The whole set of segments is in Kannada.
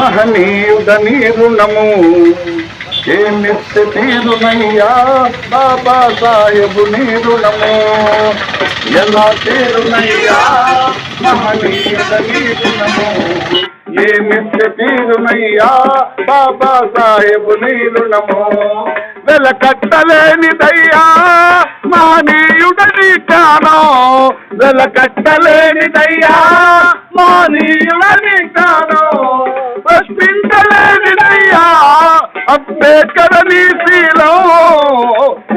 మహనీయుడని రుణము ఏమిస్తే తీరునయ్యా బాబా సాయబు నీరుణము. ఎలా తీరునయ్యా? మహనీయుడని రుణము ఏమిస్తే తీరునయ్యా బాబా సాయబు నీరుణము. రుణము వెల కట్టలేనిదయ్యా మానీయుడని కానం వెల కట్టలేనిదయ్యా మానీయుడని కానం ప్రశ్నించలేనిదయ్యా అంబేద్కర్ నీతిలో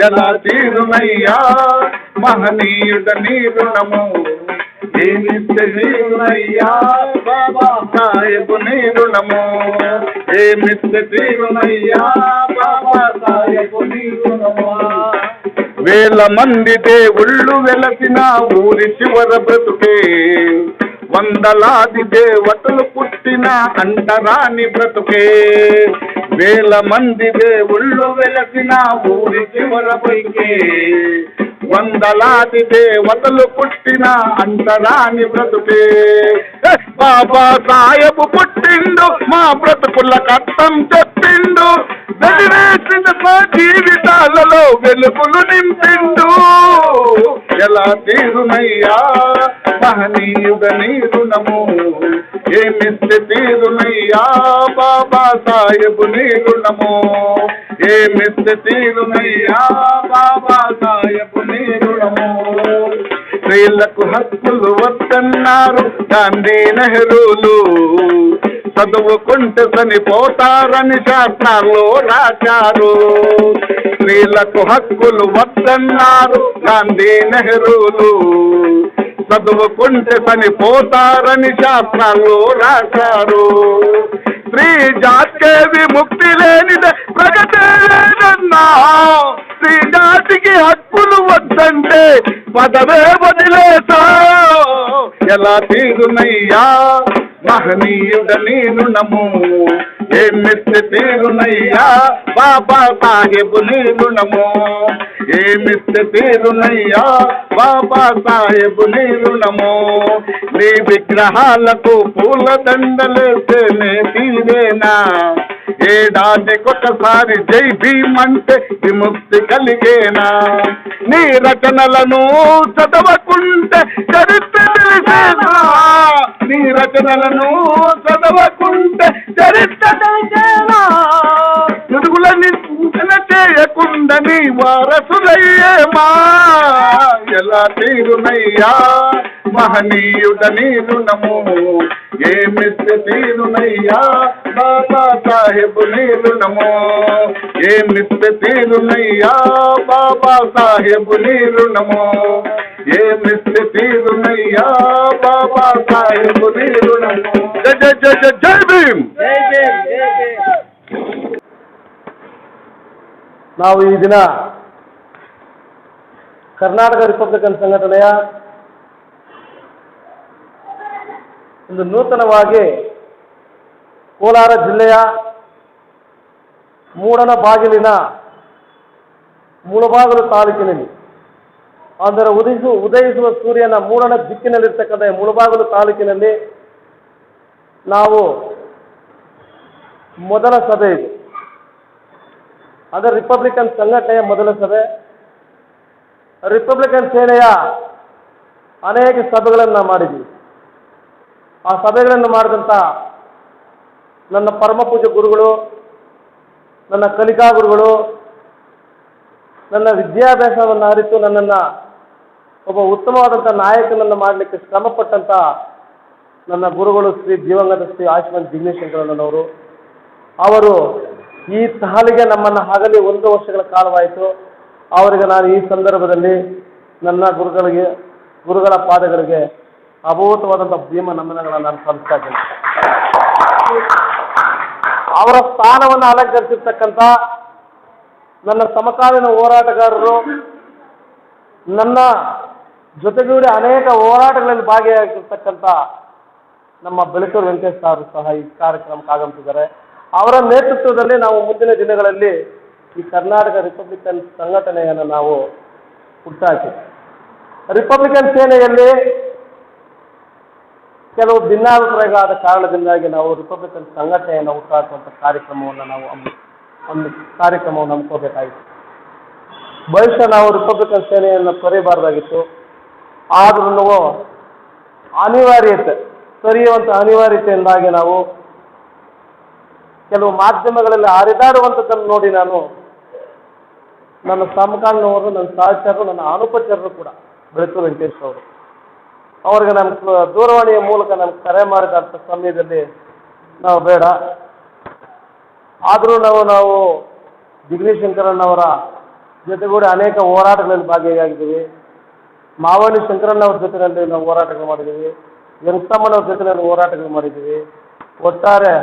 ఎలా తీరునయ్యా? మహనీయుడ నీరుణము ఏమిస్తే తీరునయ్యా బాబా సాహెబు నీరుణము ఏమిస్తే తీరునయ్యా బాబా సాహెబు నీరుణము వేల మంది దేవుళ్ళు వెలసిన ఊరి చివర బ్రతుకే వందలాది దేవతలు పుట్టిన అంటరాని బ్రతుకే. వేల మంది దేవుళ్ళు వెలసిన ఊరి చివర బ్రతుకే. వందలాది దేవతలు పుట్టిన అంటరాని బ్రతుకే. ఏ, బాబా సాహెబు పుట్టిండు మా బ్రతుకుల కట్టం చెప్పిండు. వెలివేసిన మా జీవితాలలో వెలుగులు నింపిండు. ఎలా తీరునయ్యా? మహనీయుడ నీరుణము ఏమిస్తే తీరునయ్యా? బాబా సాహెబు నీరుణము ఏమిస్తే తీరునయ్యా? స్త్రీలకు హక్కులు వద్దన్నారు. గాంధీ నెహ్రూలు చదువుకుంటే చనిపోతారని శాస్త్రాల్లో రాశారు. స్త్రీలకు హక్కులు వద్దన్నారు. గాంధీ నెహ్రూలు చదువుకుంటే చనిపోతారని శాస్త్రాల్లో రాశారు. స్త్రీ జాతికే ముక్తి లేనిదే ప్రగతి లేదన్నా. స్త్రీ జాతికి హక్కులు వద్దంటే పదవే వదిలేసా. ఎలా తీరునయ్యా? మహనీయుడ నేను నము ఏమిస్తే తీరునయ్యా? బాబా సాహెబు నేను నము ఏమిస్తే తీరునయ్యా? బాబా సాహెబు నీరు నము నీ విగ్రహాలకు పూల దండలేస్తేనే తీరేనా? ఏడాదికొకసారి జై భీమ్ అంటే విముక్తి కలిగేనా? నీ రచనలను చదవకుంటే చరిత్ర తెలిసేనా? నీ రచనలను చదవకుంటే చరిత్ర తెలిసేనా? తెలుగులని సూచన చేయకుండా నీ వారసులయ్యేమా? ఎలా తీరునయ్యా? మహనీయుడ నీరు నము ఏమిస్తే తీరునయ్యా బాబా సాహెబు నీరు నము ఏమిస్తే తీరునయ్యా బాబా సాహెబు నీరు నము ఏమిస్తే తీరునయ్యా బాబా సాహెబు నీరు నము జయ జయ జయ జయ జై భీమ్ ನಾವು ಈ ದಿನ ಕರ್ನಾಟಕ ರಿಪಬ್ಲಿಕನ್ ಸಂಘಟನೆಯ ಒಂದು ನೂತನವಾಗಿ ಕೋಲಾರ ಜಿಲ್ಲೆಯ ಮೂಡನ ಬಾಗಿಲಿನ ಮುಳಬಾಗಿಲು ತಾಲೂಕಿನಲ್ಲಿ, ಅಂದರೆ ಉದಯಿಸು, ಉದಯಿಸುವ ಸೂರ್ಯನ ಮೂಡನ ದಿಕ್ಕಿನಲ್ಲಿರ್ತಕ್ಕಂಥ ಮುಳಬಾಗಿಲು ತಾಲೂಕಿನಲ್ಲಿ ನಾವು ಮೊದಲ ಸಭೆ ಇದು. ಅಂದರೆ ರಿಪಬ್ಲಿಕನ್ ಸಂಘಟನೆಯ ಮೊದಲ ಸಭೆ. ರಿಪಬ್ಲಿಕನ್ ಸೇನೆಯ ಅನೇಕ ಸಭೆಗಳನ್ನು ಮಾಡಿದ್ದೀವಿ ಆ ಸಭೆಗಳನ್ನು ಮಾಡಿದಂಥ ನನ್ನ ಪರಮ ಪೂಜ್ಯ ಗುರುಗಳು, ನನ್ನ ಕಲಿಕಾ ಗುರುಗಳು, ನನ್ನ ವಿದ್ಯಾಭ್ಯಾಸವನ್ನು ಅರಿತು ನನ್ನನ್ನು ಒಬ್ಬ ಉತ್ತಮವಾದಂಥ ನಾಯಕನನ್ನು ಮಾಡಲಿಕ್ಕೆ ಶ್ರಮಪಟ್ಟಂಥ ನನ್ನ ಗುರುಗಳು ಶ್ರೀ ದಿವಂಗತ ಶ್ರೀ ಆಯುಷ್ಮಾನ್ ಜಿಗ್ನೇಶಂಕರಣ್ಣನವರು ಅವರು. ಈ ಸಾಲಿಗೆ ನಮ್ಮನ್ನು ಆಗಲಿ ಒಂದು ವರ್ಷಗಳ ಕಾಲವಾಯಿತು. ಅವರಿಗೆ ನಾನು ಈ ಸಂದರ್ಭದಲ್ಲಿ ನನ್ನ ಗುರುಗಳಿಗೆ, ಗುರುಗಳ ಪಾದಗಳಿಗೆ ಅಭೂತವಾದಂಥ ಭೀಮ ನಮನಗಳನ್ನು ನಾನು ಸಲ್ಲಿಸ್ತಾ ಇದ್ದೇನೆ. ಅವರ ಸ್ಥಾನವನ್ನು ಅಲಂಕರಿಸಿರ್ತಕ್ಕಂಥ ನನ್ನ ಸಮಕಾಲೀನ ಹೋರಾಟಗಾರರು, ನನ್ನ ಜೊತೆಗೂಡಿ ಅನೇಕ ಹೋರಾಟಗಳಲ್ಲಿ ಭಾಗಿಯಾಗಿರ್ತಕ್ಕಂಥ ನಮ್ಮ ಬೆಳಕೂರು ವೆಂಕಟೇಶ್ ಸಾರ್ ಸಹ ಈ ಕಾರ್ಯಕ್ರಮಕ್ಕೆ ಆಗಮಿಸಿದ್ದಾರೆ. ಅವರ ನೇತೃತ್ವದಲ್ಲಿ ನಾವು ಮುಂದಿನ ದಿನಗಳಲ್ಲಿ ಈ ಕರ್ನಾಟಕ ರಿಪಬ್ಲಿಕನ್ ಸಂಘಟನೆಯನ್ನು ನಾವು ಹುಟ್ಟಾಕಿ ರಿಪಬ್ಲಿಕನ್ ಸೇನೆಯಲ್ಲಿ ಕೆಲವು ಭಿನ್ನಾಭಿಪ್ರಾಯಗಳಾದ ಕಾರಣದಿಂದಾಗಿ ನಾವು ರಿಪಬ್ಲಿಕನ್ ಸಂಘಟನೆಯನ್ನು ಹುಟ್ಟಾಕುವಂಥ ಕಾರ್ಯಕ್ರಮವನ್ನು ನಾವು ಒಂದು ಕಾರ್ಯಕ್ರಮವನ್ನು ಹಮ್ಮಿಕೋಬೇಕಾಗಿತ್ತು ಬಹುಶಃ ನಾವು ರಿಪಬ್ಲಿಕನ್ ಸೇನೆಯನ್ನು ತೊರೆಯಬಾರ್ದಾಗಿತ್ತು. ಆದ್ರೂ ಅನಿವಾರ್ಯತೆ, ತೊರೆಯುವಂಥ ಅನಿವಾರ್ಯತೆಯಿಂದಾಗಿ ನಾವು ಕೆಲವು ಮಾಧ್ಯಮಗಳಲ್ಲಿ ಹರಿದಾಡುವಂಥದ್ದನ್ನು ನೋಡಿ ನಾನು ನನ್ನ ಸಮಕಾಲೀನವರು ನನ್ನ ಸಹಚರರು, ನನ್ನ ಅನುಪಚಾರರು ಕೂಡ ವೆಂಕಟೇಶ್ ಅವರು. ಅವ್ರಿಗೆ ನಮ್ಮ ದೂರವಾಣಿಯ ಮೂಲಕ ನಮ್ಗೆ ಕರೆ ಮಾಡಿದಂಥ ಸಮಯದಲ್ಲಿ ನಾವು ಬೇಡ. ಆದರೂ ನಾವು ನಾವು ಶಂಕರಣ್ಣವರ ಜೊತೆಗೂಡಿ ಅನೇಕ ಹೋರಾಟಗಳಲ್ಲಿ ಭಾಗಿಯಾಗಿದ್ದೀವಿ. ಮಾವಳ್ಳಿ ಶಂಕರಣ್ಣವ್ರ ಜೊತೆಯಲ್ಲಿ ನಾವು ಹೋರಾಟಗಳು ಮಾಡಿದ್ದೀವಿ. ವೆಂಕಟಮ್ಮನವ್ರ ಜೊತೆಯಲ್ಲಿ ಹೋರಾಟಗಳು ಮಾಡಿದ್ದೀವಿ. ಒಟ್ಟಾರೆ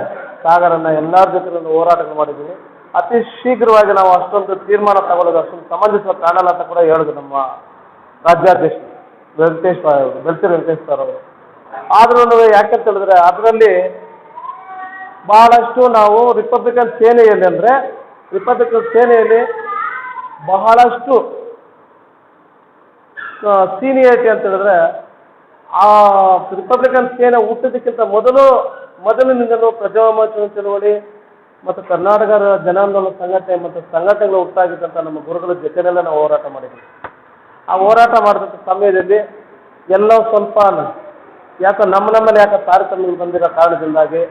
ಸಾಗರನ್ನ ಎಲ್ಲರ ಜೊತೆಯಲ್ಲಿ ಹೋರಾಟಗಳು ಮಾಡಿದ್ದೀವಿ. ಅತಿ ಶೀಘ್ರವಾಗಿ ನಾವು ಅಷ್ಟೊಂದು ತೀರ್ಮಾನ ತಗೊಳ್ಳೋದು, ಅಷ್ಟೊಂದು ಸಮಂಜಸ ಕಾಣಲ್ಲ ಅಂತ ಕೂಡ ಹೇಳೋದು ನಮ್ಮ ರಾಜ್ಯಾಧ್ಯಕ್ಷ ವೆಂಕಟೇಶ್ ಬೆಳ್ತಿ ವೆಂಕಟೇಶ್ ಸರ್ ಅವರು. ಆದ್ರೂ ಯಾಕಂತ ಹೇಳಿದ್ರೆ, ಅದರಲ್ಲಿ ಬಹಳಷ್ಟು ನಾವು ರಿಪಬ್ಲಿಕನ್ ಸೇನೆಯಲ್ಲಿ ಅಂದರೆ ರಿಪಬ್ಲಿಕನ್ ಸೇನೆಯಲ್ಲಿ ಬಹಳಷ್ಟು ಸೀನಿಯರಿಟಿ ಅಂತ ಹೇಳಿದ್ರೆ, ಆ ರಿಪಬ್ಲಿಕನ್ ಸೇನೆ ಹುಟ್ಟೋದಕ್ಕಿಂತ ಮೊದಲು, ಮೊದಲಿನಿಂದಲೂ ಪ್ರಜಾಮೋಚನ ಚಳವಳಿ ಮತ್ತು ಕರ್ನಾಟಕದ ಜನಾಂದೋಲನ ಸಂಘಟನೆ ಮತ್ತು ಸಂಘಟನೆಗಳು ಹುಟ್ಟಾಗಿದ್ದಂಥ ನಮ್ಮ ಗುರುಗಳ ಜೊತೆನೆಲ್ಲ ನಾವು ಹೋರಾಟ ಮಾಡಿದ್ವಿ. ಆ ಹೋರಾಟ ಮಾಡಿದಂಥ ಸಮಯದಲ್ಲಿ ಎಲ್ಲೋ ಸ್ವಲ್ಪ ಯಾಕೆ ನಮ್ಮ ನಮ್ಮಲ್ಲಿ ಯಾಕೆ ತಾರತಮ್ಯ ಬಂದಿರೋ ಕಾರಣದಿಂದಾಗಿ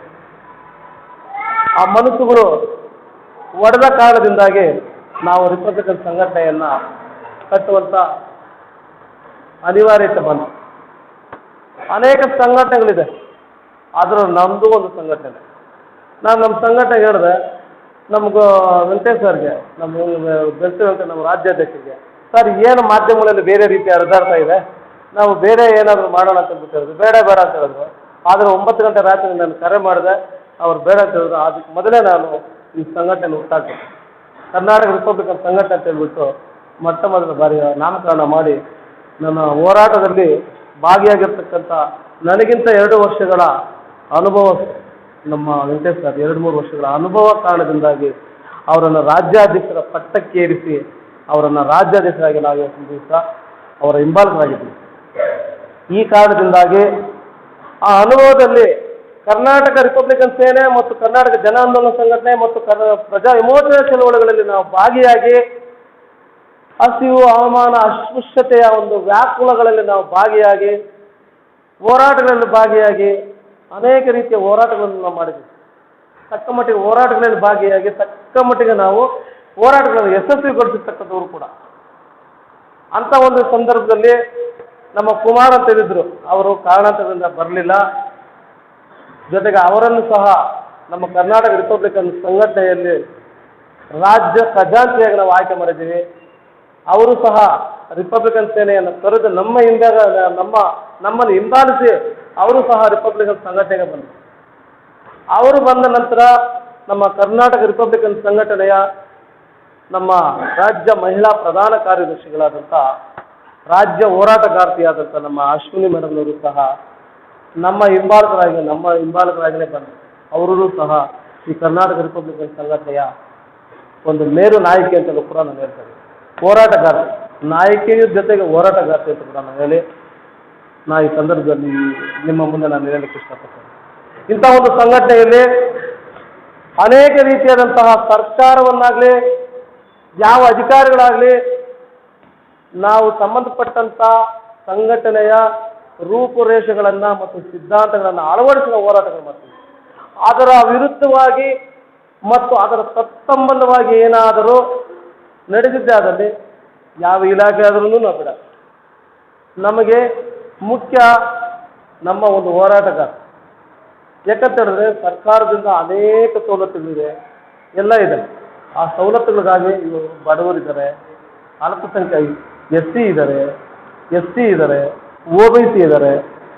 ಆ ಮನಸ್ಸುಗಳು ಒಡೆದ ಕಾರಣದಿಂದಾಗಿ ನಾವು ರಿಪಬ್ಲಿಕನ್ ಸಂಘಟನೆಯನ್ನು ಕಟ್ಟುವಂಥ ಅನಿವಾರ್ಯತೆ ಬಂತು. ಅನೇಕ ಸಂಘಟನೆಗಳಿದೆ. ಆದರೂ ನಮ್ಮದು ಒಂದು ಸಂಘಟನೆ. ನಾನು ನಮ್ಮ ಸಂಘಟನೆ ಹೇಳಿದೆ, ನಮಗೂ ವೆಂಕಟೇಶ್ ಸರ್ಗೆ ನಮ್ಮ ವೆಂಕಟ ನಮ್ಮ ರಾಜ್ಯಾಧ್ಯಕ್ಷರಿಗೆ. ಸರ್, ಏನು ಮಾಧ್ಯಮಗಳಲ್ಲಿ ಬೇರೆ ರೀತಿ ಹರಿದಾಡ್ತಾ ಇದೆ? ನಾವು ಬೇರೆ ಏನಾದರೂ ಮಾಡೋಣ ಅಂತ ಹೇಳಿದ್ರು. ಬೇಡ ಬೇಡ ಅಂತ ಹೇಳಿದ್ರು. ಆದರೆ ಒಂಬತ್ತು ಗಂಟೆ ರಾತ್ರಿ ನಾನು ಕರೆ ಮಾಡಿದೆ. ಅವ್ರು ಬೇಡ ಅಂತ ಹೇಳಿದ್ರು. ಅದಕ್ಕೆ ಮೊದಲೇ ನಾನು ಈ ಸಂಘಟನೆ ಹುಟ್ಟಾಕಿದೆ ಕರ್ನಾಟಕ ರಿಪಬ್ಲಿಕನ್ ಸಂಘಟನೆ ಅಂತ ಹೇಳ್ಬಿಟ್ಟು ಮೊಟ್ಟ ಮೊದಲ ಬಾರಿ ನಾಮಕರಣ ಮಾಡಿ ನನ್ನ ಹೋರಾಟದಲ್ಲಿ ಭಾಗಿಯಾಗಿರ್ತಕ್ಕಂಥ ನನಗಿಂತ ಎರಡು ವರ್ಷಗಳ ಅನುಭವ, ನಮ್ಮ ವೆಂಕಟೇಶ್ ಸರ್, ಎರಡು ಮೂರು ವರ್ಷಗಳ ಅನುಭವ ಕಾರಣದಿಂದಾಗಿ ಅವರನ್ನು ರಾಜ್ಯಾಧ್ಯಕ್ಷರ ಪಟ್ಟಕ್ಕೇರಿಸಿ ಅವರನ್ನು ರಾಜ್ಯಾಧ್ಯಕ್ಷರಾಗಿ ನಾವು ಇವತ್ತಿನ ದಿವಸ ಅವರ ಹಿಂಬಾಲಕರಾಗಿದ್ದೀವಿ. ಈ ಕಾರಣದಿಂದಾಗಿ ಆ ಅನುಭವದಲ್ಲಿ ಕರ್ನಾಟಕ ರಿಪಬ್ಲಿಕನ್ ಸೇನೆ ಮತ್ತು ಕರ್ನಾಟಕ ಜನ ಆಂದೋಲನ ಸಂಘಟನೆ ಮತ್ತು ಪ್ರಜಾ ವಿಮೋಚನಾ ಚಳವಳಿಗಳಲ್ಲಿ ನಾವು ಭಾಗಿಯಾಗಿ ಹಸಿವು, ಹವಾಮಾನ ಅಸ್ಪೃಶ್ಯತೆಯ ಒಂದು ವ್ಯಾಕುಲಗಳಲ್ಲಿ ನಾವು ಭಾಗಿಯಾಗಿ ಹೋರಾಟಗಳಲ್ಲಿ ಭಾಗಿಯಾಗಿ ಅನೇಕ ರೀತಿಯ ಹೋರಾಟಗಳನ್ನು ನಾವು ಮಾಡಿದ್ದೀವಿ. ತಕ್ಕ ಮಟ್ಟಿಗೆ ಹೋರಾಟಗಳಲ್ಲಿ ಭಾಗಿಯಾಗಿ ತಕ್ಕ ಮಟ್ಟಿಗೆ ನಾವು ಹೋರಾಟಗಳನ್ನು ಯಶಸ್ವಿಗೊಳಿಸಿರ್ತಕ್ಕಂಥವ್ರು ಕೂಡ. ಅಂಥ ಒಂದು ಸಂದರ್ಭದಲ್ಲಿ ನಮ್ಮ ಕುಮಾರ್ ಅಂತ ಹೇಳಿದ್ರು. ಅವರು ಕಾರಣಾಂತರದಿಂದ ಬರಲಿಲ್ಲ. ಜೊತೆಗೆ ಅವರನ್ನು ಸಹ ನಮ್ಮ ಕರ್ನಾಟಕ ರಿಪಬ್ಲಿಕನ್ ಸಂಘಟನೆಯಲ್ಲಿ ರಾಜ್ಯ ಖಜಾಂಚಿಯಾಗಿ ನಾವು ಆಯ್ಕೆ ಮಾಡಿದ್ದೀವಿ. ಅವರು ಸಹ ರಿಪಬ್ಲಿಕನ್ ಸೇನೆಯನ್ನು ತೊರೆದು ನಮ್ಮ ಹಿಂದೆ ನಮ್ಮ, ನಮ್ಮನ್ನು ಹಿಂಬಾಲಿಸಿ ಅವರು ಸಹ ರಿಪಬ್ಲಿಕನ್ ಸಂಘಟನೆಗೆ ಬಂದರು. ಅವರು ಬಂದ ನಂತರ ನಮ್ಮ ಕರ್ನಾಟಕ ರಿಪಬ್ಲಿಕನ್ ಸಂಘಟನೆಯ ನಮ್ಮ ರಾಜ್ಯ ಮಹಿಳಾ ಪ್ರಧಾನ ಕಾರ್ಯದರ್ಶಿಗಳಾದಂಥ ರಾಜ್ಯ ಹೋರಾಟಗಾರ್ತಿಯಾದಂಥ ನಮ್ಮ ಅಶ್ವಿನಿ ಮೇಡಮ್ನವರು ಸಹ ನಮ್ಮ ಹಿಂಬಾಲಕರಾಗಿ, ನಮ್ಮ ಹಿಂಬಾಲಕರಾಗಲೇ ಬಂದರು ಅವರೂ ಸಹ ಈ ಕರ್ನಾಟಕ ರಿಪಬ್ಲಿಕನ್ ಸಂಘಟನೆಯ ಒಂದು ಮೇರು ನಾಯಕಿ ಅಂತಲೂ ಕೂಡ ನಾನು ಹೇಳ್ತೇನೆ. ಹೋರಾಟಗಾರ, ನಾಯಕಿಯ ಜೊತೆಗೆ ಹೋರಾಟಗಾರ್ತಿ ಅಂತ ಕೂಡ ನಾನು ಹೇಳಿ, ನಾ ಈ ಸಂದರ್ಭದಲ್ಲಿ ನಿಮ್ಮ ಮುಂದೆ ನಾನು ಹೇಳಲಿಕ್ಕೆ ಇಷ್ಟಪಡ್ತೇನೆ. ಇಂಥ ಒಂದು ಸಂಘಟನೆಯಲ್ಲಿ ಅನೇಕ ರೀತಿಯಾದಂತಹ ಸರ್ಕಾರವನ್ನಾಗಲಿ ಯಾವ ಅಧಿಕಾರಿಗಳಾಗಲಿ ನಾವು ಸಂಬಂಧಪಟ್ಟಂಥ ಸಂಘಟನೆಯ ರೂಪುರೇಷೆಗಳನ್ನು ಮತ್ತು ಸಿದ್ಧಾಂತಗಳನ್ನು ಅಳವಡಿಸುವ ಹೋರಾಟಗಳು ಮಾಡ್ತೀವಿ. ಅದರ ವಿರುದ್ಧವಾಗಿ ಮತ್ತು ಅದರ ತತ್ಸಂಬಂಧವಾಗಿ ಏನಾದರೂ ನಡೆದಿದ್ದೆ ಅದರಲ್ಲಿ ಯಾವ ಇಲಾಖೆ ಆದ್ರೂ ನಾವು ಬಿಡ ನಮಗೆ ಮುಖ್ಯ ನಮ್ಮ ಒಂದು ಹೋರಾಟಗಾರ. ಯಾಕಂತ ಹೇಳಿದ್ರೆ ಸರ್ಕಾರದಿಂದ ಅನೇಕ ಸವಲತ್ತುಗಳಿದೆ ಎಲ್ಲ ಇದೆ. ಆ ಸವಲತ್ತುಗಳಿಗಾಗಿ ಇವರು ಬಡವರಿದ್ದಾರೆ. ಅಲ್ಪಸಂಖ್ಯ ಎಸ್ ಸಿ ಇದ್ದಾರೆ, ಎಸ್ ಸಿ ಇದ್ದಾರೆ ಒ ಬಿ ಸಿ ಇದ್ದಾರೆ,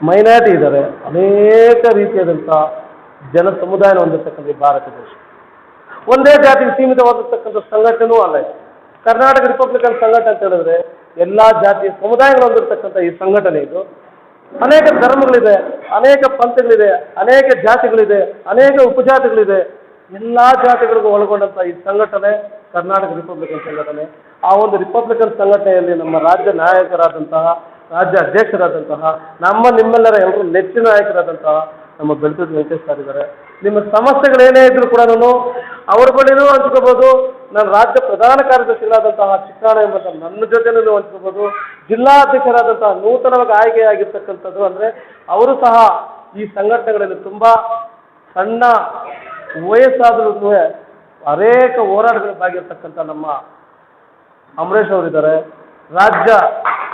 ಮೈನಾರಿಟಿ ಇದ್ದಾರೆ. ಅನೇಕ ರೀತಿಯಾದಂಥ ಜನ ಸಮುದಾಯನ ಹೊಂದಿರತಕ್ಕಂಥ ಭಾರತ ದೇಶ. ಒಂದೇ ಜಾತಿಗೆ ಸೀಮಿತವಾಗಿರ್ತಕ್ಕಂಥ ಸಂಘಟನೆಯೂ ಅಲ್ಲ ಕರ್ನಾಟಕ ರಿಪಬ್ಲಿಕನ್ ಸಂಘಟನೆ ಅಂತ ಹೇಳಿದ್ರೆ ಎಲ್ಲ ಜಾತಿ ಸಮುದಾಯಗಳು ಹೊಂದಿರತಕ್ಕಂಥ ಈ ಸಂಘಟನೆ ಇದು. ಅನೇಕ ಧರ್ಮಗಳಿದೆ, ಅನೇಕ ಪಂಥಗಳಿದೆ, ಅನೇಕ ಜಾತಿಗಳಿದೆ, ಅನೇಕ ಉಪಜಾತಿಗಳಿದೆ. ಎಲ್ಲ ಜಾತಿಗಳಿಗೂ ಒಳಗೊಂಡಂಥ ಈ ಸಂಘಟನೆ, ಕರ್ನಾಟಕ ರಿಪಬ್ಲಿಕನ್ ಸಂಘಟನೆ, ಆ ಒಂದು ರಿಪಬ್ಲಿಕನ್ ಸಂಘಟನೆಯಲ್ಲಿ ನಮ್ಮ ರಾಜ್ಯ ನಾಯಕರಾದಂತಹ, ರಾಜ್ಯ ಅಧ್ಯಕ್ಷರಾದಂತಹ, ನಮ್ಮ ನಿಮ್ಮೆಲ್ಲರ ಎಲ್ಲರೂ ನೆಚ್ಚಿನ ನಾಯಕರಾದಂತಹ ನಮ್ಮ ಬೆಳ್ತೂರು ವೆಂಕಟೇಶ್ ಸರ್ ಇದ್ದಾರೆ. ನಿಮ್ಮ ಸಮಸ್ಯೆಗಳೇನೇ ಇದ್ರು ಕೂಡ ಅವ್ರ ಬಳಿನೂ ಹಂಚ್ಕೋಬೋದು, ನಾನು ರಾಜ್ಯ ಪ್ರಧಾನ ಕಾರ್ಯದರ್ಶಿಗಳಾದಂತಹ ಚಿಕ್ಕಾಣ ಎಂಬಂತ ನನ್ನ ಜೊತೆನೂ ಹಂಚ್ಕೋಬೋದು ಜಿಲ್ಲಾಧ್ಯಕ್ಷರಾದಂತಹ ನೂತನವಾಗಿ ಆಯ್ಕೆಯಾಗಿರ್ತಕ್ಕಂಥದ್ದು ಅಂದರೆ ಅವರು ಸಹ ಈ ಸಂಘಟನೆಗಳಲ್ಲಿ ತುಂಬ ಸಣ್ಣ ವಯಸ್ಸಾದರೂ ಅನೇಕ ಹೋರಾಟಗಳ ಭಾಗಿರ್ತಕ್ಕಂಥ ನಮ್ಮ ಅಮರೇಶ್ ಅವರಿದ್ದಾರೆ. ರಾಜ್ಯ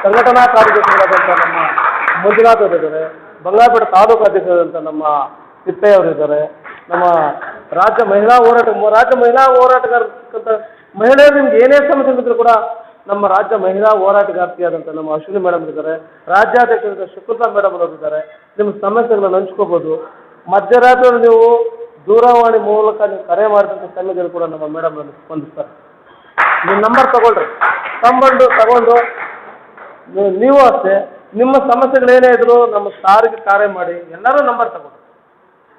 ಸಂಘಟನಾ ಕಾರ್ಯದರ್ಶಿಗಳಾದಂಥ ನಮ್ಮ ಮಂಜುನಾಥ್ ಅವರಿದ್ದಾರೆ. ಬಂಗಾರಪೇಟೆ ತಾಲೂಕು ಅಧ್ಯಕ್ಷರಾದಂಥ ನಮ್ಮ ತಿಪ್ಪಯ್ಯ ಅವರಿದ್ದಾರೆ. ನಮ್ಮ ರಾಜ್ಯ ಮಹಿಳಾ ಹೋರಾಟ, ರಾಜ್ಯ ಮಹಿಳಾ ಹೋರಾಟಗಾರಕ್ಕಂಥ ಮಹಿಳೆಯರು ನಿಮ್ಗೆ ಏನೇ ಸಮಸ್ಯೆ ಇದ್ರೂ ಕೂಡ ನಮ್ಮ ರಾಜ್ಯ ಮಹಿಳಾ ಹೋರಾಟಗಾರ್ತಿಯಾದಂಥ ನಮ್ಮ ಅಶ್ವಿನಿ ಮೇಡಮ್ ಇದ್ದಾರೆ. ರಾಜ್ಯಾಧ್ಯಕ್ಷರಾದ ಶುಕ್ರತಾ ಮೇಡಮ್ ಅವರು ಇದ್ದಾರೆ ನಿಮ್ಮ ಸಮಸ್ಯೆಗಳನ್ನು ಹಂಚ್ಕೋಬೋದು. ಮಧ್ಯರಾತ್ರಿ ನೀವು ದೂರವಾಣಿ ಮೂಲಕ ನೀವು ಕರೆ ಮಾಡಿದಂಥ ಸಮಯದಲ್ಲಿ ಕೂಡ ನಮ್ಮ ಮೇಡಮ್ ಸ್ಪಂದಿಸ್ತಾರೆ. ನಿಮ್ಮ ನಂಬರ್ ತಗೊಳ್ರಿ. ತಗೊಂಡು ತಗೊಂಡು, ನೀವು- ಅಷ್ಟೇ, ನಿಮ್ಮ ಸಮಸ್ಯೆಗಳೇನೇ ಇದ್ರು ನಮ್ಮ ಸಾರಿಗೆ ಕಾರ್ಯ ಮಾಡಿ, ಎಲ್ಲರೂ ನಂಬರ್ ತಗೊಳ್ರಿ.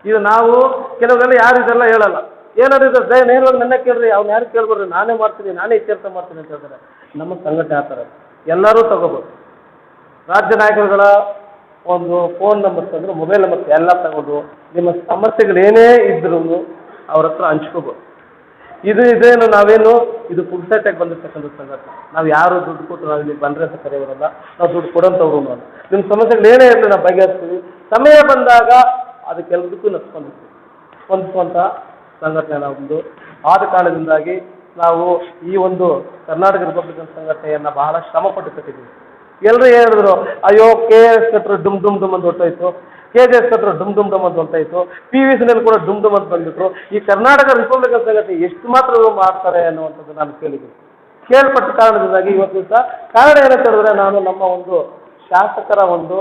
ಇದು ನಾವು ಕೆಲವರೆಲ್ಲ ಯಾರು ಇದೆಲ್ಲ ಹೇಳಲ್ಲ. ಏನಾದ್ರು ಇದ್ರೆ ದಯ ನೇರವಾಗಿ ನನ್ನ ಕೇಳ್ರಿ. ಅವ್ನು ಯಾರು ಕೇಳ್ಬೇಡ್ರಿ ನಾನೇ ಮಾಡ್ತೀನಿ, ನಾನೇ ಇತ್ಯರ್ಥ ಮಾಡ್ತೀನಿ ಅಂತ ಹೇಳ್ತಾರೆ. ನಮ್ಮ ಸಂಘಟನೆ ಆ ಥರ. ಎಲ್ಲರೂ ತಗೋಬೋದು. ರಾಜ್ಯ ನಾಯಕರುಗಳ ಒಂದು ಫೋನ್ ನಂಬರ್ ತಂದ್ರೆ ಮೊಬೈಲ್ ನಂಬರ್ ಎಲ್ಲ ತಗೊಂಡು ನಿಮ್ಮ ಸಮಸ್ಯೆಗಳೇನೇ ಇದ್ರೂ ಅವ್ರ ಹತ್ರ ಹಂಚ್ಕೋಬೋದು. ಇದು ಇದೇನು ನಾವೇನು, ಇದು ಪುಕ್ಸಟ್ಟೆಗೆ ಬಂದಿರ್ತಕ್ಕಂಥ ಸಂಘಟನೆ ನಾವು ಯಾರು ದುಡ್ಡು ಕೊಟ್ಟು ನಾವು ಇಲ್ಲಿ ಬಂದರೆ ಅಂತ ಕರೆಯೋರಲ್ಲ, ನಾವು ದುಡ್ಡು ಕೊಡೋಂಥವ್ರು ಅಲ್ಲ ನಿಮ್ಮ ಸಮಸ್ಯೆಗಳು ಏನೇ ಇರಲಿ ನಾವು ಬಗೆಹರಿಸ್ತೀವಿ. ಸಮಯ ಬಂದಾಗ ಅದಕ್ಕೆಲ್ಲದಕ್ಕೂ ನಾವು ಸ್ಪಂದಿಸ್ತೀವಿ ಸ್ಪಂದಿಸುವಂಥ ಸಂಘಟನೆ ನಮ್ಮದು ಆದ ಕಾರಣದಿಂದಾಗಿ ನಾವು ಈ ಒಂದು ಕರ್ನಾಟಕ ರಿಪಬ್ಲಿಕನ್ ಸಂಘಟನೆಯನ್ನು ಬಹಳ ಶ್ರಮಪಟ್ಟು ಕಟ್ಟಿದ್ದೀವಿ. ಎಲ್ಲರೂ ಹೇಳಿದ್ರು, ಅಯ್ಯೋ ಕೆ ಎಸ್ ಹತ್ರ ಡುಮ್ ಡುಮ್ ಡುಮ್ ಅಂತ ಹೊಟ್ಟೋಯ್ತು ಕೆ ಜೆ ಎಸ್ ಕಟ್ಟರು ಡುಮ್ ಡುಮ್ ಡುಮ್ ಅಂತ ಹೊಂಟಾಯ್ತು ಪಿ ವಿ ಸಿನಲ್ಲಿ ಕೂಡ ಡುಮ್ ಡುಮ್ ಅಂತ ಬಂದ್ಬಿಟ್ರು. ಈ ಕರ್ನಾಟಕ ರಿಪಬ್ಲಿಕನ್ ಸಂಗತಿ ಎಷ್ಟು ಮಾತ್ರ ಮಾಡ್ತಾರೆ ಅನ್ನುವಂಥದ್ದು ನಾನು ಕೇಳಿದ್ದೀನಿ. ಕೇಳ್ಪಟ್ಟ ಕಾರಣದಿಂದಾಗಿ ಇವತ್ತು ದಿವಸ ಕಾರಣ ಏನಂತ ಹೇಳಿದ್ರೆ ನಾನು ನಮ್ಮ ಒಂದು ಶಾಸಕರ ಒಂದು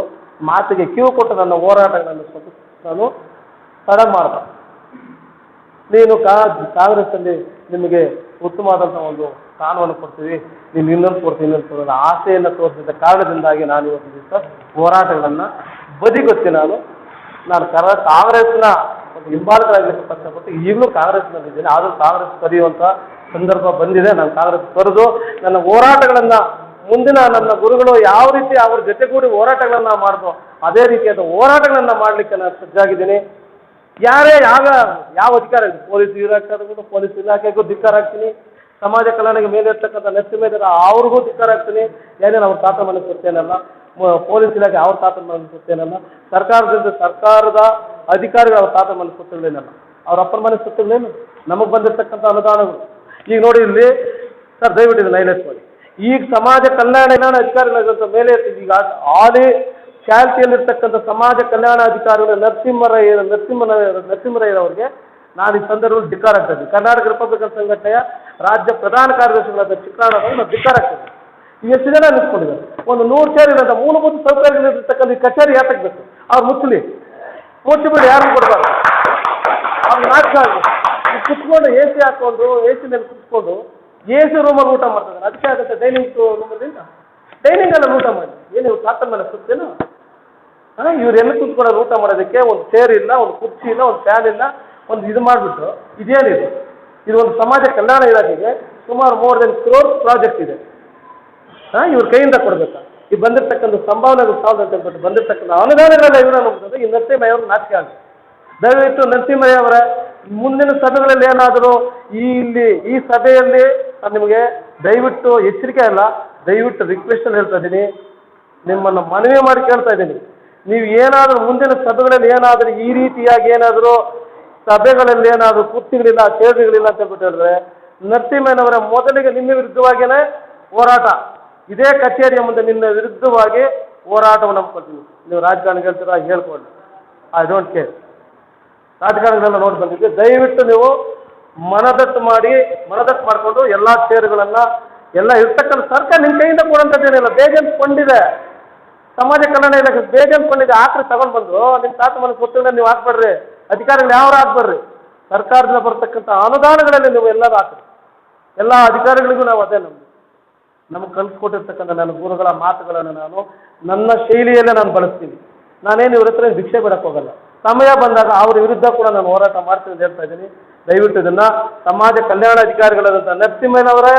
ಮಾತಿಗೆ ಕಿವು ಕೊಟ್ಟು ನನ್ನ ಹೋರಾಟಗಳನ್ನು ಸ್ವಲ್ಪ ನಾನು ತಡ ಮಾಡಿದೆ. ನೀನು ಕಾಂಗ್ರೆಸ್ಸಲ್ಲಿ ನಿಮಗೆ ಉತ್ತಮವಾದಂಥ ಒಂದು ಸ್ಥಾನವನ್ನು ಕೊಡ್ತೀವಿ. ನೀನು ಇನ್ನೊಂದು ಕೊಡ್ತೀನಿ ಇನ್ನೊಂದು ಕೊಡೋದು ಆಸೆಯನ್ನು ತೋರಿಸಿದ ಕಾರಣದಿಂದಾಗಿ ನಾನು ಇವತ್ತು ದಿವಸ ಹೋರಾಟಗಳನ್ನು ಬದಿಗೊತ್ತಿ ನಾನು ನಾನು ಕರ, ಕಾಂಗ್ರೆಸ್ನ ಒಂದು ಹಿಂಬಾಲಕರಾಗಲಿಕ್ಕೆ ಕಷ್ಟಪಟ್ಟು ಈಗಲೂ ಕಾಂಗ್ರೆಸ್ನಲ್ಲಿದ್ದೇನೆ. ಆದರೂ ಕಾಂಗ್ರೆಸ್ ಕರೆಯುವಂಥ ಸಂದರ್ಭ ಬಂದಿದೆ. ನಾನು ಕಾಂಗ್ರೆಸ್ ಕರೆದು ನನ್ನ ಹೋರಾಟಗಳನ್ನು ಮುಂದಿನ ನನ್ನ ಗುರುಗಳು ಯಾವ ರೀತಿ ಅವ್ರ ಜೊತೆಗೂಡಿ ಹೋರಾಟಗಳನ್ನು ಮಾಡಿದ್ರು ಅದೇ ರೀತಿಯಾದ ಹೋರಾಟಗಳನ್ನು ಮಾಡಲಿಕ್ಕೆ ನಾನು ಸಜ್ಜಾಗಿದ್ದೀನಿ. ಯಾರೇ ಯಾವ ಯಾವ ಅಧಿಕಾರ ಇದೆ ಪೊಲೀಸ್ ಇಲಾಖೆಗೂ ಪೊಲೀಸ್ ಇಲಾಖೆಗೂ ಧಿಕ್ಕಾರ ಹಾಕ್ತೀನಿ. ಸಮಾಜ ಕಲ್ಯಾಣಕ್ಕೆ ಮೇಲೆ ಇರ್ತಕ್ಕಂಥ ನೆಸ್ತಿ ಮೇಲೆ ಅವ್ರಿಗೂ ಧಿಕ್ಕಾರ ಹಾಕ್ತೀನಿ. ಏನೇನು ಅವ್ರ ತಾತ ಮನೆ ಕೊಡ್ತೇನಲ್ಲ ಪೊಲೀಸ್ ಇಲಾಖೆ ಅವ್ರ ತಾತ ಮನೆ ಕೊಡ್ತೇನಲ್ಲ ಸರ್ಕಾರದಿಂದ ಸರ್ಕಾರದ ಅಧಿಕಾರಿಗಳು ಅವ್ರ ತಾತ ಮನೆ ಕೊಡ್ತಿರ್ಲೇನಲ್ಲ ಅವ್ರ ಅಪ್ಪನ ಮನೆ ಸುತ್ತಲೇನು ನಮಗೆ ಬಂದಿರ್ತಕ್ಕಂಥ ಅನುದಾನಗಳು. ಈಗ ನೋಡಿ ಇಲ್ಲಿ, ಸರ್ ದಯವಿಟ್ಟು ಲೈನ್ ಮಾಡಿ. ಈಗ ಸಮಾಜ ಕಲ್ಯಾಣ ಇಲಾಖೆ ಅಧಿಕಾರಿಗಳ ಮೇಲೆ ಈಗ ಆಲಿ ಚಾಲ್ತಿಯಲ್ಲಿರ್ತಕ್ಕಂಥ ಸಮಾಜ ಕಲ್ಯಾಣ ಅಧಿಕಾರಿಗಳು ನರಸಿಂಹರಯ್ಯ ನರಸಿಂಹನ ನರಸಿಂಹರಯ್ಯ ಅವರಿಗೆ ನಾನು ಈ ಸಂದರ್ಭದಲ್ಲಿ ಧಿಕ್ಕಾರ ಆಗ್ತದೆ. ಕರ್ನಾಟಕ ರಿಪಬ್ಲಿಕನ್ ಸಂಘಟನೆಯ ರಾಜ್ಯ ಪ್ರಧಾನ ಕಾರ್ಯದರ್ಶಿಗಳಾದ ಚಿಕ್ಕರಾಡವರು ನಾವು ಧಿಕ್ಕಾರ ಆಗ್ತದೆ. ಈ ಎಷ್ಟು ಜನ ನಿಂತ್ಕೊಂಡಿದ್ದಾರೆ? ಒಂದು ನೂರು ಚೇರ್ ಮೂಲಭೂತ ಸೌಕರ್ಯಗಳಿರ್ತಕ್ಕಂಥ ಈ ಕಚೇರಿ ಯಾತಕ್ಕಬೇಕು ಅವ್ರು ಮುಚ್ಚಲಿ. ಮುಚ್ಚಿಬಿಡಿ ಯಾರು ಕೊಡ್ತಾರೆ ಅವ್ರು ನಾಲ್ಕು ಕುತ್ಕೊಂಡು ಎ ಸಿ ಹಾಕೊಂಡು ಎ ಸಿನಲ್ಲಿ ಕುತ್ಕೊಂಡು ಎ ಸಿ ರೂಮಲ್ಲಿ ಊಟ ಮಾಡ್ತಾರೆ ಅದಕ್ಕೆ ಆಗುತ್ತೆ ಡೈನಿಂಗ್ ರೂಮಲ್ಲಿ ಡೈನಿಂಗ್ ಅಲ್ಲಿ ಊಟ ಮಾಡಿ. ಏನು ತಾತನ ಮೇಲೆ ಸುತ್ತೇನು ಹಾಂ ಕುತ್ಕೊಳ್ಳೋದು ಊಟ ಮಾಡೋದಕ್ಕೆ ಒಂದು ಚೇರ್ ಇಲ್ಲ, ಒಂದು ಕುರ್ಚಿ ಇಲ್ಲ, ಒಂದು ಫ್ಯಾನ್ ಇಲ್ಲ, ಒಂದು ಇದು ಮಾಡಿಬಿಟ್ಟು ಇದೇನಿದೆ? ಇದು ಒಂದು ಸಮಾಜ ಕಲ್ಯಾಣ ಇಲಾಖೆಗೆ ಸುಮಾರು ಮೋರ್ ದೆನ್ ಕ್ರೋರ್ ಪ್ರಾಜೆಕ್ಟ್ ಇದೆ. ಹಾಂ, ಇವ್ರ ಕೈಯಿಂದ ಕೊಡಬೇಕಾ? ಈ ಬಂದಿರ್ತಕ್ಕಂಥ ಸಂಭಾವನೆಗಳು ಸಾಲದು ಅಂತ ಹೇಳ್ಬಿಟ್ಟು ಬಂದಿರ್ತಕ್ಕಂಥ ಅನುದಾನಗಳೆಲ್ಲ ಇವರ ಈ ನರಸಿಂಹಯ್ಯ ಅವರು ನಾಚಿಕೆ ಆಗಿ ದಯವಿಟ್ಟು ನರಸಿಂಹಯ್ಯ ಅವರ, ಮುಂದಿನ ಸಭೆಗಳಲ್ಲಿ ಏನಾದರೂ ಈ ಇಲ್ಲಿ, ಈ ಸಭೆಯಲ್ಲಿ ನಿಮಗೆ ದಯವಿಟ್ಟು ಎಚ್ಚರಿಕೆ ಅಲ್ಲ, ದಯವಿಟ್ಟು ರಿಕ್ವೆಸ್ಟಲ್ಲಿ ಹೇಳ್ತಾ ಇದ್ದೀನಿ. ನಿಮ್ಮನ್ನು ಮನವಿ ಮಾಡಿ ಕೇಳ್ತಾ ಇದ್ದೀನಿ. ನೀವು ಏನಾದರೂ ಮುಂದಿನ ಸಭೆಗಳಲ್ಲಿ ಏನಾದರೂ ಈ ರೀತಿಯಾಗಿ ಏನಾದರೂ ಸಭೆಗಳಲ್ಲಿ ಏನಾದರೂ ಕುರ್ಚಿಗಳಿಲ್ಲ, ಚೇರ್ಗಳಿಲ್ಲ ಅಂತ ಹೇಳ್ಬಿಟ್ಟು ಹೇಳಿದ್ರೆ ನರಸಿಂಹಯ್ಯನವರ ಮೊದಲಿಗೆ ನಿಮ್ಮ ವಿರುದ್ಧವಾಗಿಯೇ ಹೋರಾಟ. ಇದೇ ಕಚೇರಿಯ ಮುಂದೆ ನಿನ್ನ ವಿರುದ್ಧವಾಗಿ ಹೋರಾಟವನ್ನು ನಂಬ್ಕೊಳ್ತೀನಿ ನೀವು ರಾಜಕಾರಣ ಹೇಳ್ತೀರಾ ಹೇಳ್ಕೊಳ್ಳಿ. ಐ ಡೋಂಟ್ ಕೇರ್ ರಾಜಕಾರಣಗಳೆಲ್ಲ ನೋಡಿ ಬಂದಿದ್ದೆ ದಯವಿಟ್ಟು ನೀವು ಮನದಟ್ಟು ಮಾಡಿ, ಮನದಟ್ಟು ಮಾಡಿಕೊಂಡು ಎಲ್ಲ ಚೇರುಗಳನ್ನು ಎಲ್ಲ ಇರ್ತಕ್ಕಂಥ ಸರ್ಕಾರ ನಿಮ್ಮ ಕೈಯಿಂದ ಕೊಡುವಂಥದ್ದೇನಿಲ್ಲ. ಬೇಗ ಕೊಂಡಿದೆ ಸಮಾಜ ಕಲ್ಯಾಣ ಇಲಾಖೆ ಬೇಗ ಅನ್ಕೊಂಡಿದ್ದೆ. ಹಾಕ್ರಿ ತಗೊಂಡು ಬಂದು ನಿಮ್ಮ ತಾತ ಮನೆ ಗೊತ್ತಿಲ್ಲ ನೀವು ಹಾಕ್ಬೇಡ್ರಿ. ಅಧಿಕಾರಿಗಳು ಯಾರು ಹಾಕ್ಬೇಡ್ರಿ. ಸರ್ಕಾರದಿಂದ ಬರ್ತಕ್ಕಂಥ ಅನುದಾನಗಳಲ್ಲಿ ನೀವು ಎಲ್ಲರೂ ಹಾಕ್ರಿ. ಎಲ್ಲ ಅಧಿಕಾರಿಗಳಿಗೂ ನಾವು ಅದೇ ನಮ್ದು ನಮ್ಗೆ ಕಲಿಸ್ಕೊಟ್ಟಿರ್ತಕ್ಕಂಥ ನನ್ನ ಗುರುಗಳ ಮಾತುಗಳನ್ನು ನಾನು, ನನ್ನ ಶೈಲಿಯಲ್ಲೇ ನಾನು ಬಳಸ್ತೀನಿ. ನಾನೇನು ಇವ್ರ ಹತ್ರ ಭಿಕ್ಷೆ ಬಿಡಕ್ಕೆ ಹೋಗಲ್ಲ. ಸಮಯ ಬಂದಾಗ ಅವ್ರ ವಿರುದ್ಧ ಕೂಡ ನಾನು ಹೋರಾಟ ಮಾಡ್ತೀನಿ ಅಂತ ಹೇಳ್ತಾ ಇದ್ದೀನಿ. ದಯವಿಟ್ಟು ಇದನ್ನ ಸಮಾಜ ಕಲ್ಯಾಣ ಅಧಿಕಾರಿಗಳಾದಂಥ ನರಸಿಂಹಯ್ಯನವರೇ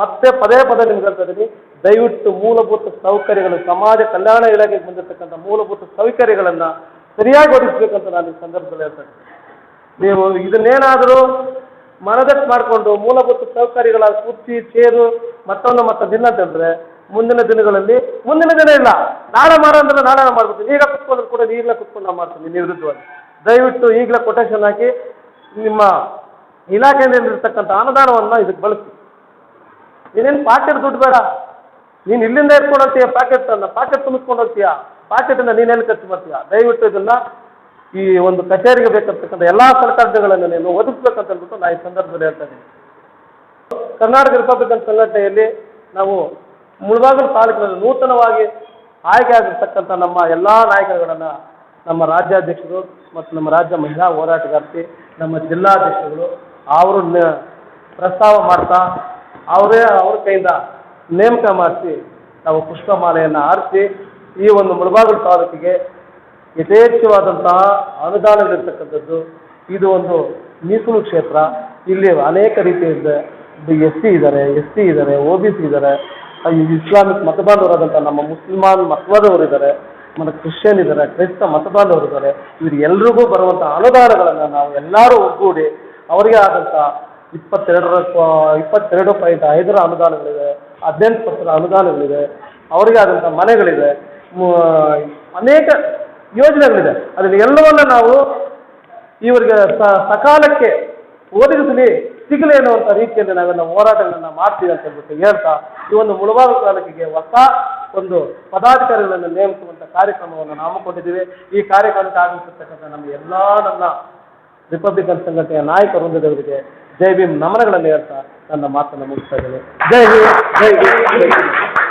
ಮತ್ತೆ ಪದೇ ಪದೇ ನಿಮ್ಗೆ ಹೇಳ್ತಾ ಇದ್ದೀನಿ, ದಯವಿಟ್ಟು ಮೂಲಭೂತ ಸೌಕರ್ಯಗಳು, ಸಮಾಜ ಕಲ್ಯಾಣ ಇಲಾಖೆಗೆ ಬಂದಿರತಕ್ಕಂಥ ಮೂಲಭೂತ ಸೌಕರ್ಯಗಳನ್ನು ಸರಿಯಾಗಿ ಒದಗಿಸ್ಬೇಕಂತ ನಾನು ಈ ಸಂದರ್ಭದಲ್ಲಿ ಹೇಳ್ತಾ ಇದ್ದೀನಿ. ನೀವು ಇದನ್ನೇನಾದರೂ ಮನದಟ್ಟು ಮಾಡಿಕೊಂಡು ಮೂಲಭೂತ ಸೌಕರ್ಯಗಳ ಕುರ್ಚಿ ಚೇರು ಮತ್ತೊಂದು ಮತ್ತೆ ದಿನ ಅಂತಂದ್ರೆ ಮುಂದಿನ ದಿನಗಳಲ್ಲಿ, ಮುಂದಿನ ದಿನ ಇಲ್ಲ, ನಾಳೆ ಮಾಡೋ ಅಂದ್ರೆ ನಾಳೆ ಮಾಡ್ಬಿಡ್ತೀನಿ. ಈಗ ಕುತ್ಕೊಂಡ್ರೆ ಕೂಡ ಈಗಲೇ ಕುತ್ಕೊಂಡು ನಾವು ಮಾಡ್ತೀನಿ, ನೀವು ವಿರುದ್ಧವಾಗಿ. ದಯವಿಟ್ಟು ಈಗಲೇ ಕೊಟೇಶನ್ ಹಾಕಿ ನಿಮ್ಮ ಇಲಾಖೆಯಿಂದ ಇರ್ತಕ್ಕಂಥ ಅನುದಾನವನ್ನು ಇದಕ್ಕೆ ಬಳಸಿ. ನೀನೇನು ಪಾಕೆಟ್ ದುಡ್ಡು ಬೇಡ. ನೀನು ಇಲ್ಲಿಂದ ಎತ್ಕೊಂಡು ಹೋಗ್ತೀಯ ಅನ್ನ ಪಾಕೆಟ್ ತುಂಬಿಸ್ಕೊಂಡು ಹೋಗ್ತೀಯ ಪಾಕೆಟಿಂದ ನೀನೇನು ಖರ್ಚು ಮಾಡ್ತೀಯ? ದಯವಿಟ್ಟು ಇದನ್ನ ಈ ಒಂದು ಕಚೇರಿಗೆ ಬೇಕಿರ್ತಕ್ಕಂಥ ಎಲ್ಲ ಸರ್ಕಾರಗಳನ್ನು ನೀನು ಒದಗಿಸ್ಬೇಕಂತ ಅಂದ್ಬಿಟ್ಟು ನಾನು ಈ ಸಂದರ್ಭದಲ್ಲಿ ಹೇಳ್ತಾ ಕರ್ನಾಟಕ ರಿಪಬ್ಲಿಕನ್ ಸಂಘಟನೆಯಲ್ಲಿ ನಾವು ಮುಳಬಾಗಿಲು ತಾಲೂಕಿನಲ್ಲಿ ನೂತನವಾಗಿ ಆಯ್ಕೆ ಆಗಿರ್ತಕ್ಕಂಥ ನಮ್ಮ ಎಲ್ಲ ನಾಯಕರುಗಳನ್ನು ನಮ್ಮ ರಾಜ್ಯಾಧ್ಯಕ್ಷರು ಮತ್ತು ನಮ್ಮ ರಾಜ್ಯ ಮಹಿಳಾ ಹೋರಾಟಗಾರ್ತಿ, ನಮ್ಮ ಜಿಲ್ಲಾಧ್ಯಕ್ಷರುಗಳು ಅವರು ನ- ಪ್ರಸ್ತಾವ ಮಾಡ್ತಾ ಅವರೇ ಅವ್ರ ಕೈಯಿಂದ ನೇಮಕ ಮಾಡಿಸಿ ನಾವು ಪುಷ್ಪಮಾಲೆಯನ್ನು ಆರಿಸಿ ಈ ಒಂದು ಮುಳಬಾಗಿಲು ತಾಲೂಕಿಗೆ ಯಥೇಚ್ಛವಾದಂತಹ ಅನುದಾನಗಳಿರ್ತಕ್ಕಂಥದ್ದು ಇದು ಒಂದು ಮೀಸಲು ಕ್ಷೇತ್ರ. ಇಲ್ಲಿ ಅನೇಕ ರೀತಿಯಿಂದ ಎಸ್ ಸಿ ಇದ್ದಾರೆ, ಎಸ್ ಟಿ ಇದ್ದಾರೆ, ಒ ಬಿ ಸಿ ಇದ್ದಾರೆ. ಇಸ್ಲಾಮಿಕ್ ಮತಬಾಂಧವರಾದಂಥ ನಮ್ಮ ಮುಸ್ಲಿಮಾನ್ ಮತಬಾಂಧವರು ಇದ್ದಾರೆ. ಮತ್ತು ಕ್ರಿಶ್ಚಿಯನ್ ಇದ್ದಾರೆ, ಕ್ರೈಸ್ತ ಮತಬಾಂಧವರು ಇದ್ದಾರೆ. ಇವ್ರು ಎಲ್ರಿಗೂ ಬರುವಂಥ ಅನುದಾನಗಳನ್ನು ನಾವು ಎಲ್ಲರೂ ಒಗ್ಗೂಡಿ ಅವರಿಗೆ ಆದಂಥ ಇಪ್ಪತ್ತೆರಡರ, ಇಪ್ಪತ್ತೆರಡು ಪಾಯಿಂಟ್ ಐದರ ಅನುದಾನಗಳಿವೆ, ಹದಿನೆಂಟು ಪರ್ಸೆಂಟ್ ಅನುದಾನಗಳಿವೆ, ಅವರಿಗೆ ಆದಂಥ ಮನೆಗಳಿದೆ ಅನೇಕ ಯೋಜನೆಗಳಿದೆ. ಅದನ್ನು ಎಲ್ಲವನ್ನ ನಾವು ಇವರಿಗೆ ಸಕಾಲಕ್ಕೆ ಒದಗಿಸಲಿ ಸಿಗಲಿ ಅನ್ನುವಂಥ ರೀತಿಯಲ್ಲಿ ನಾವೆಲ್ಲ ಹೋರಾಟಗಳನ್ನು ಮಾಡ್ತೀವಿ ಅಂತ ಹೇಳ್ಬಿಟ್ಟು ಹೇಳ್ತಾ, ಈ ಒಂದು ಮುಳಬಾಗ ತಾಲೂಕಿಗೆ ಹೊಸ ಒಂದು ಪದಾಧಿಕಾರಿಗಳನ್ನು ನೇಮಿಸುವಂಥ ಕಾರ್ಯಕ್ರಮವನ್ನು ನಾವು ಕೊಟ್ಟಿದ್ದೀವಿ. ಈ ಕಾರ್ಯಕ್ರಮಕ್ಕೆ ಆಗಮಿಸಿರ್ತಕ್ಕಂಥ ನಮ್ಮ ಎಲ್ಲ ನನ್ನ ರಿಪಬ್ಲಿಕನ್ ಸಂಘಟನೆಯ ನಾಯಕ ವೃಂದದವರಿಗೆ ಜೈ ಭೀಮ್ ನಮನಗಳನ್ನು ಹೇಳ್ತಾ ನನ್ನ ಮಾತನ್ನು ಮುಗಿಸ್ತಾ ಇದ್ದೇನೆ. ಜೈ ಹಿಂದ್ ಜೈ ಭೀಮ್ ಭೀಮ್.